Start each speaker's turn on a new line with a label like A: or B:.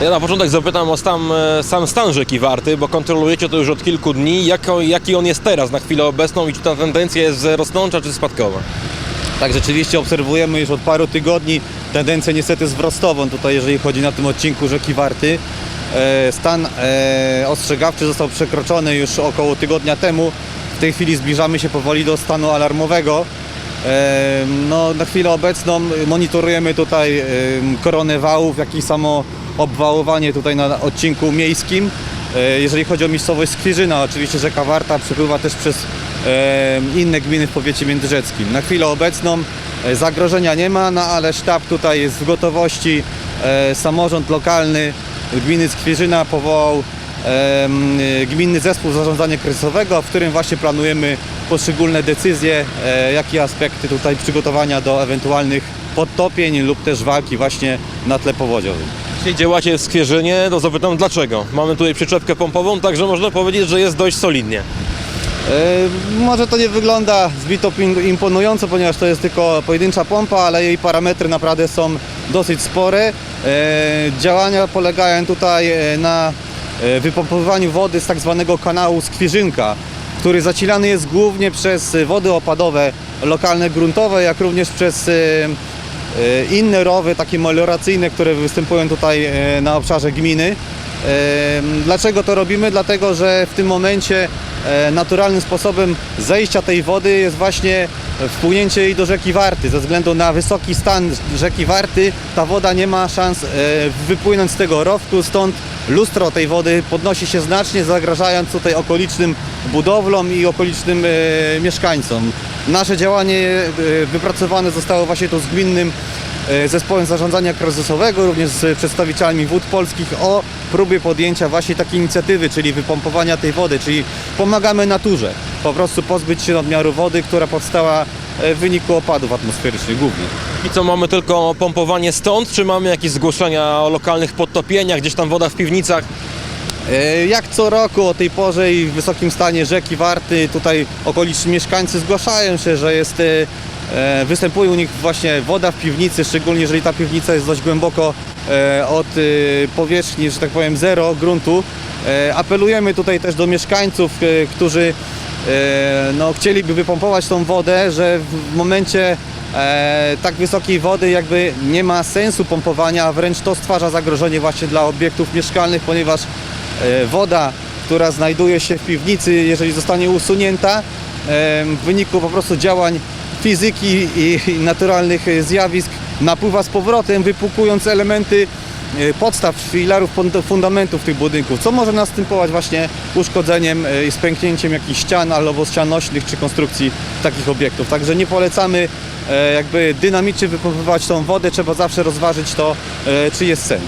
A: Ja na początek zapytam o sam, e, sam stan rzeki Warty, bo kontrolujecie to już od kilku dni. Jako, jaki on jest teraz na chwilę obecną i czy ta tendencja jest rosnąca czy spadkowa?
B: Tak, rzeczywiście obserwujemy już od paru tygodni tendencję niestety wzrostową tutaj, jeżeli chodzi na tym odcinku rzeki Warty. E, Stan e, ostrzegawczy został przekroczony już około tygodnia temu. W tej chwili zbliżamy się powoli do stanu alarmowego. No, na chwilę obecną monitorujemy tutaj koronę wałów, jak i samo obwałowanie tutaj na odcinku miejskim. E, Jeżeli chodzi o miejscowość Skwierzyna, oczywiście rzeka Warta przepływa też przez e, inne gminy w powiecie międzyrzeckim. Na chwilę obecną e, zagrożenia nie ma, no ale sztab tutaj jest w gotowości. Samorząd lokalny gminy Skwierzyna powołał gminny zespół zarządzania kryzysowego, w którym właśnie planujemy poszczególne decyzje, e, jak i aspekty tutaj przygotowania do ewentualnych podtopień lub też walki właśnie na tle powodziowym.
A: Jeśli działacie w Skwierzynie, to zapytam dlaczego. Mamy tutaj przyczepkę pompową, także można powiedzieć, że jest dość solidnie.
B: E, Może to nie wygląda zbyt imponująco, ponieważ to jest tylko pojedyncza pompa, ale jej parametry naprawdę są dosyć spore. E, Działania polegają tutaj e, na e, wypompowywaniu wody z tak zwanego kanału Skwierzynka, który zasilany jest głównie przez wody opadowe lokalne gruntowe, jak również przez e, inne rowy, takie melioracyjne, które występują tutaj e, na obszarze gminy. E, Dlaczego to robimy? Dlatego, że w tym momencie e, naturalnym sposobem zejścia tej wody jest właśnie wpłynięcie jej do rzeki Warty. Ze względu na wysoki stan rzeki Warty ta woda nie ma szans e, wypłynąć z tego rowku, stąd lustro tej wody podnosi się znacznie, zagrażając tutaj okolicznym budowlom i okolicznym e, mieszkańcom. Nasze działanie e, wypracowane zostało właśnie tu z gminnym e, zespołem zarządzania kryzysowego, również z przedstawicielami wód polskich o próbie podjęcia właśnie takiej inicjatywy, czyli wypompowania tej wody, czyli pomagamy naturze, po prostu pozbyć się nadmiaru wody, która powstała e, w wyniku opadów atmosferycznych głównie.
A: I co, mamy tylko pompowanie stąd, czy mamy jakieś zgłoszenia o lokalnych podtopieniach, gdzieś tam woda w piwnicach?
B: E, Jak co roku o tej porze i w wysokim stanie rzeki Warty, tutaj okoliczni mieszkańcy zgłaszają się, że jest, e, e, występuje u nich właśnie woda w piwnicy, szczególnie jeżeli ta piwnica jest dość głęboko od powierzchni, że tak powiem, zero gruntu. Apelujemy tutaj też do mieszkańców, którzy no, chcieliby wypompować tą wodę, że w momencie tak wysokiej wody jakby nie ma sensu pompowania, a wręcz to stwarza zagrożenie właśnie dla obiektów mieszkalnych, ponieważ woda, która znajduje się w piwnicy, jeżeli zostanie usunięta e, w wyniku po prostu działań fizyki i, naturalnych e, zjawisk, napływa z powrotem, wypłukując elementy e, podstaw, filarów, fund- fundamentów tych budynków, co może następować właśnie uszkodzeniem e, i spęknięciem jakichś ścian albo ścian nośnych czy konstrukcji takich obiektów. Także nie polecamy e, jakby dynamicznie wypompowywać tą wodę, trzeba zawsze rozważyć to, e, czy jest sens.